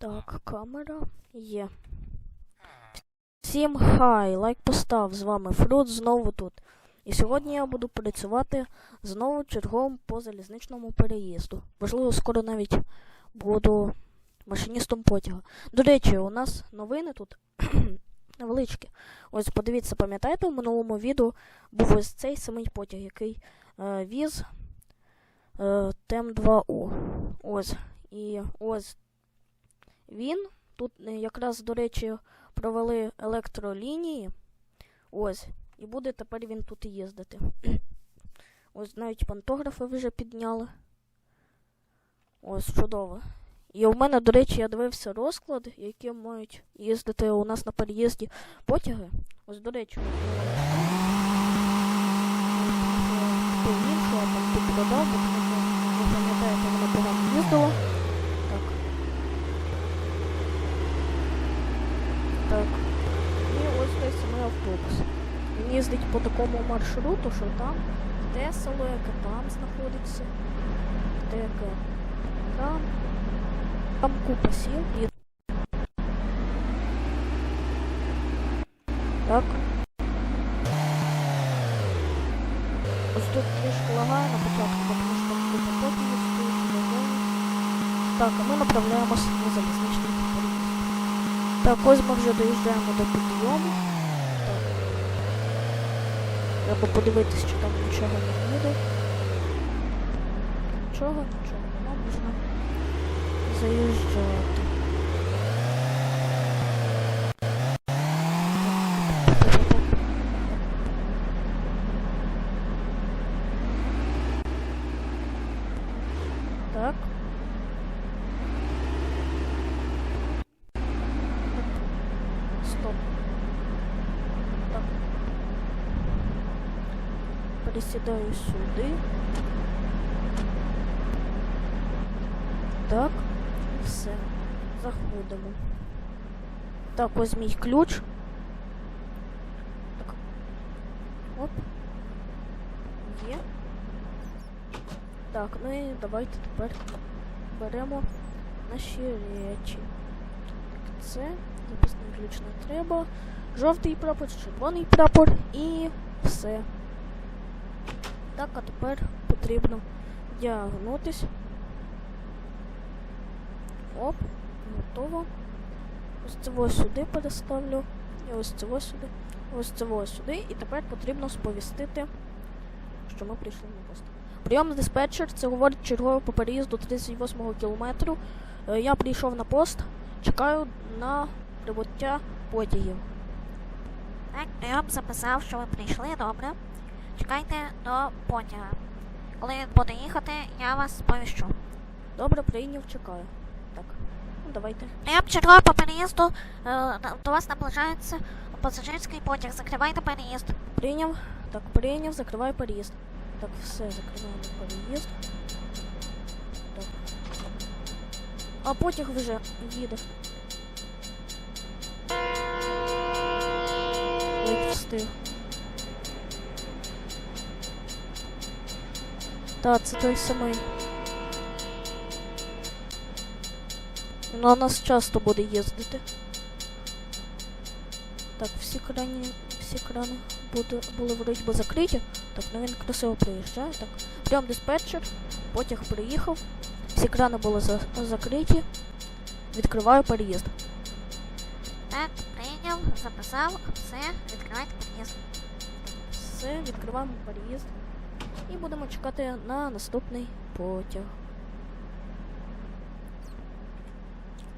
Так, камера є. Всім хай, лайк постав, з вами Фрут знову тут. І сьогодні я буду працювати знову черговим по залізничному переїзду. Можливо, скоро навіть буду машиністом потяга. До речі, у нас новини тут невеличкі. Ось подивіться, пам'ятаєте, в минулому відео був ось цей самий потяг, який е, віз е, ТЕМ-2У. Ось. І ось він. Тут е, якраз, до речі, провели електролінії. Ось. І буде тепер він тут їздити. Ось навіть пантографи вже підняли. Ось, чудово. І у мене, до речі, я дивився розклад, які мають їздити у нас на переїзді потяги. Ось, до речі, хто іншого там тут додав, бо ви пам'ятаєте, вона погано їздила. Так. Так. І ось той самий автобус. Він їздить по такому маршруту, що там село, яке там знаходиться, яке там. Там купа сіл і. Так. Ось тут трішки лагає на початку, тому що купа потім стоїть. Так, а ми направляємося на залізничний переїзд. Так, ось ми вже доїжджаємо до підйому. Треба подивитись, чи там нічого не буде. Нічого, нічого нема, можна заїжджати. Так. Стоп. Так. Пересідаю сюди. Так. Все. Заходимо. Так, ось мій ключ. Так. Оп. Є. Так, ну і давайте тепер беремо наші речі. Так, це записний ключ не треба. Жовтий прапор, червоний прапор і все. Так, а тепер потрібно вдягнутись. Оп, готово. Ось цього сюди переставлю. І ось цього сюди. Ось цього сюди. І тепер потрібно сповістити, що ми прийшли на пост. Прийом диспетчер, це говорить черговий по переїзду 38-го кілометру. Е, Я прийшов на пост, чекаю на прибуття потягів. Так, прийом записав, що ви прийшли, добре. Чекайте до потяга. Коли він буде їхати, я вас сповіщу. Добре, прийняв, чекаю. Так, ну давайте. Прийом черговий по переїзду, е, до вас наближається пасажирський потяг. Закривайте переїзд. Прийняв. Так, прийняв, закриваю переїзд. Так, все, закриваємо переїзд. Так. А потяг вже їде. Ледь встиг. Так, це той самий. Він на нас часто буде їздити. Так, всі крані, всі крани буде, були вроді закриті. Так, ну він красиво приїжджає. Так. Прям диспетчер, потяг приїхав, всі крани були за, закриті. Відкриваю переїзд. Так, прийняв, записав, все, відкривайте переїзд. Все, відкриваємо переїзд. І будемо чекати на наступний потяг.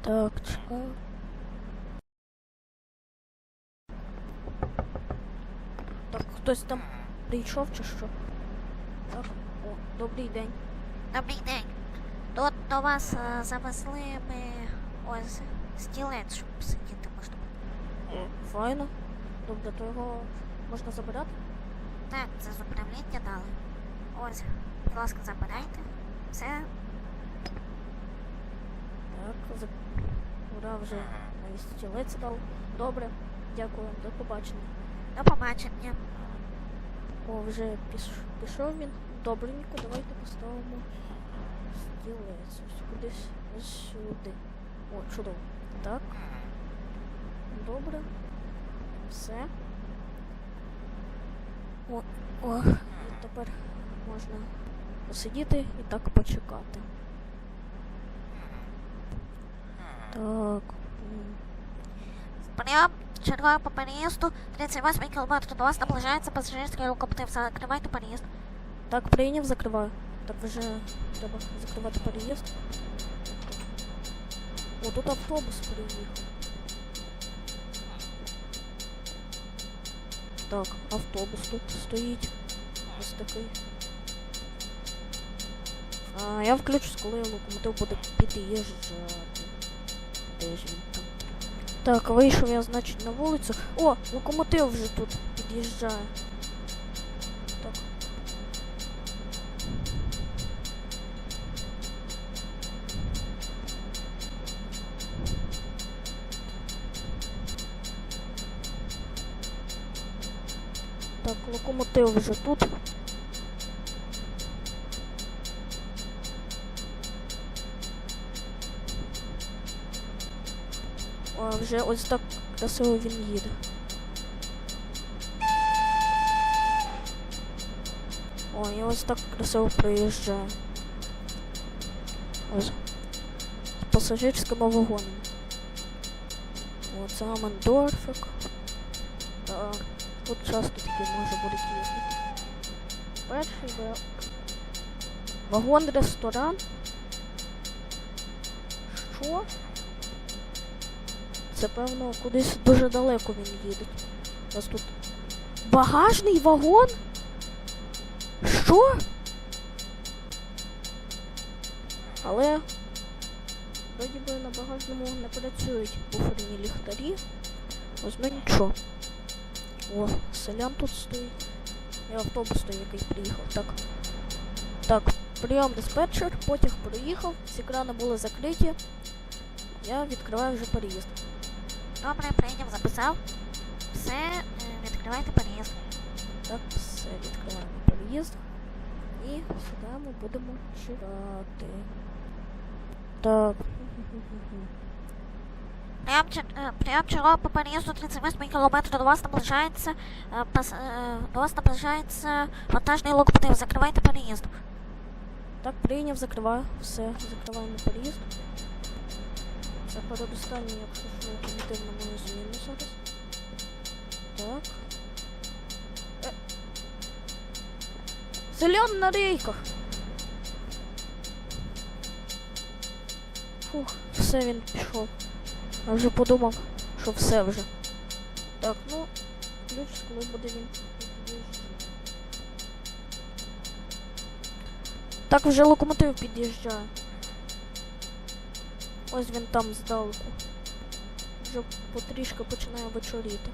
Так, чекаю. Так, хтось там прийшов чи що? Так, о, добрий день. Добрий день. Тут до вас е, завезли ми ось стілець, щоб сидіти можна. було. Файно. Добре, то його можна забирати? Так, це з управління дали. Ось, будь ласка, забирайте. Все, Так, за... Ура, вже навіть стілець дав. Добре, дякую, до побачення. до побачення. О, вже піш... пішов він. Добренько, давайте поставимо стілець. Ось кудись ось сюди. О, чудово. Так. Добре. Все. О, о, і тепер можна посидіти і так почекати. Так. м, Прям чергою по переїзду 38 км до вас наближається пасажирський локомотив. Закривайте переїзд. Так, прийняв, закриваю. Так вже треба закривати переїзд. О, тут автобус приїхав. Так, автобус тут стоїть. Ось такий. А, я включусь, коли локомотив буде під'їжджати. Де ж він там? Так, вийшов я, значить, на вулицю. О, локомотив вже тут під'їжджає. Так. Так, локомотив вже тут. А, вже ось так красиво він їде. О, і ось так красиво проїжджає. Ось. З пасажирськими вагонами. О, це Амендорфик. Так. Тут часто такі може будуть їздити. Перший ва- вагон-ресторан. Що? Це певно кудись дуже далеко він їде. У нас тут багажний вагон? Що? Але вроді би на багажному не працюють буферні ліхтарі. Ось ну нічого. О, селян тут стоїть. І автобус той, який приїхав. Так. Так, прийом диспетчер, потяг проїхав, всі крани були закриті. Я відкриваю вже переїзд. Добре, прийняв, записав. Все, е, відкривайте переїзд. Так, все, відкриваємо переїзд. І сідаємо, будемо чекати. Так. Прям, чер- е, чергою по переїзду 38 км до вас наближається е, до вас наближається вантажний локомотив. Закривайте переїзд. Так, прийняв, закриваю. Все, закриваємо переїзд. Це передостанній, якщо що, локомотив на мою зміну зараз. Так. Е. Селян на рейках! Фух, все він пішов. Я вже подумав, що все вже. Так, ну, ключ, коли буде він. Так вже локомотив під'їжджає. Ось він там здалеку. Вже потрішки починає вечоріти.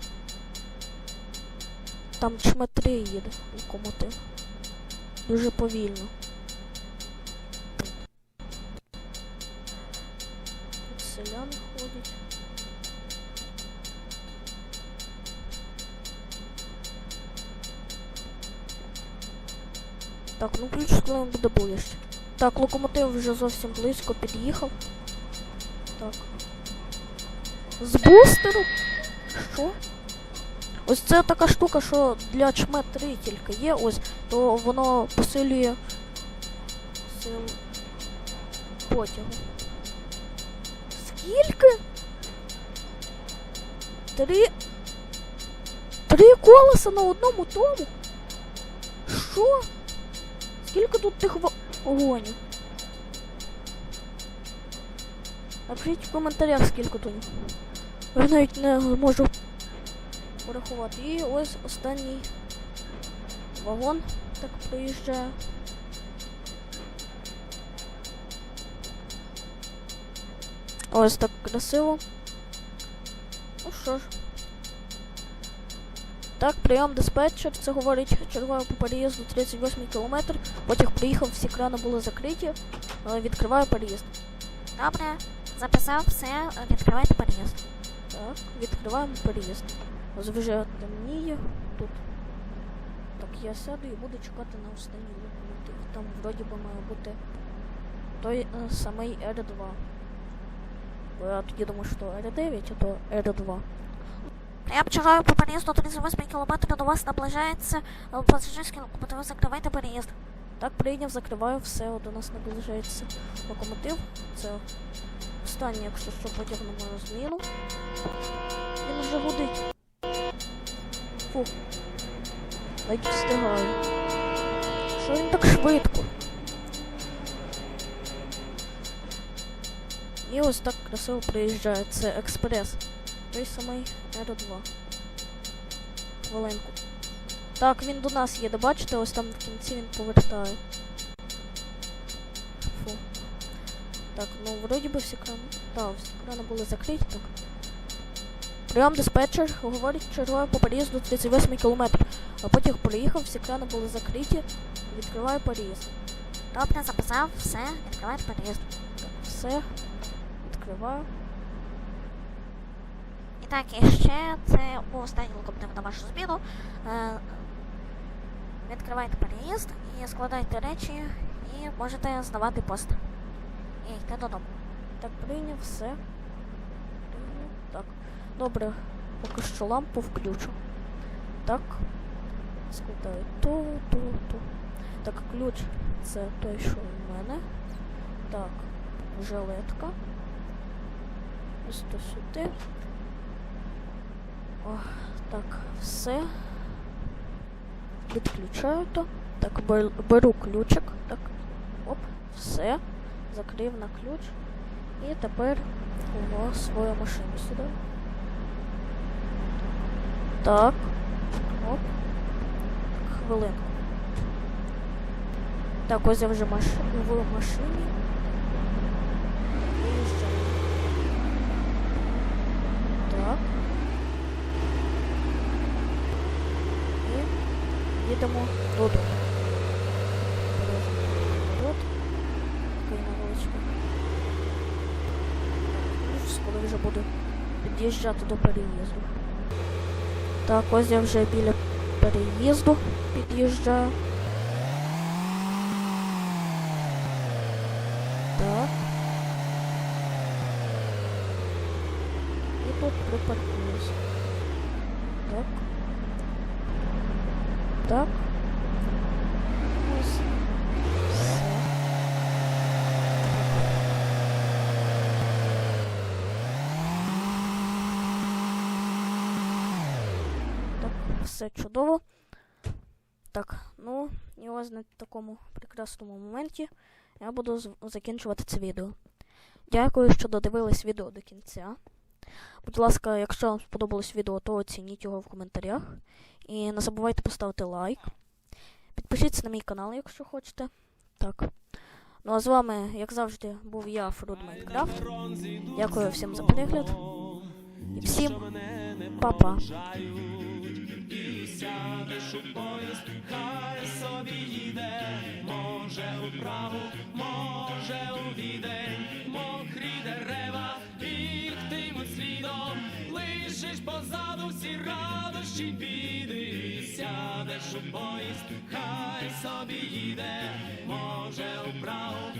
Там чме три їде локомотив. Дуже повільно. Тут селяни ходять. Так, ну ключ він буде ближче. Так, локомотив вже зовсім близько під'їхав. Так. З бустеру? Що? Ось це така штука, що для чме 3 тільки є, ось, то воно посилює силу потягу. Скільки? Три. Три колеса на одному тому? Що? Скільки тут тих ва- вагонів? Напишіть в коментарях, скільки тут. Я навіть не можу порахувати. І ось останній вагон так проїжджає. Ось так красиво. Ну що ж. Так, прийом диспетчер, це говорить черговий по переїзду 38 км. Потяг приїхав, всі крани були закриті. Е, Відкриваю переїзд. Добре, записав все, відкривайте переїзд. Так, відкриваємо переїзд. Вже темніє тут. Так, я сяду і буду чекати на останній локомотив. Там вроді би має бути той е, самий R2. Бо я тоді думаю, що R9, а то R2. Я чекаю по переїзду 38 км до вас наближається е, пасажирський локомотив. Закривайте переїзд. Так, прийняв, закриваю, все, от до нас наближається локомотив. Це останнє, якщо що, потяг на мою зміну. Він вже гудить. Фу. Ледь встигаю. Що він так швидко? І ось так красиво приїжджає. Це експрес. Той самий R2. Хвилинку. Так, він до нас їде, бачите, ось там в кінці він повертає. Фу. Так, ну вроді би всі крани. Так, всі крани були закриті, так. Прийом диспетчер говорить, чергує по переїзду 38 км. А потяг приїхав, всі крани були закриті. Відкриваю переїзд. Добре, записав, все, відкривайте переїзд. Так, все. Відкриваю. І так, і ще це був останній локомотив на вашу зміну. Е, відкривайте переїзд і складайте речі, і можете здавати пост. І йти додому. Так, прийняв все. Так. Добре, поки що лампу включу. Так. Складаю ту, ту, ту. Так, ключ це той, що у мене. Так, жилетка. Ось то сюди. О, так, все. Відключаю то. Так, беру ключик. Так. Оп, все. Закрив на ключ. І тепер у свою машину сюди. Так. Оп. Хвилинку. Так, ось я вже маш... в машині. Так. І їдемо додому. під'їжджати до переїзду. Так, ось я вже біля переїзду під'їжджаю. Так. І тут припаркуюсь. Так. Так. Так, ну і ось на такому прекрасному моменті я буду закінчувати це відео. Дякую, що додивились відео до кінця. Будь ласка, якщо вам сподобалось відео, то оцініть його в коментарях. І не забувайте поставити лайк. Підпишіться на мій канал, якщо хочете. Так. Ну а з вами, як завжди, був я, Фруд Майнкрафт. Дякую всім за перегляд. І всім па-па. Сядеш у поїзд, хай собі їде, може у Прагу, може у Відень, мокрі дерева бігтимуть слідом, лишиш позаду всі радощі біди, сядеш у поїзд, хай собі їде, може у Прагу,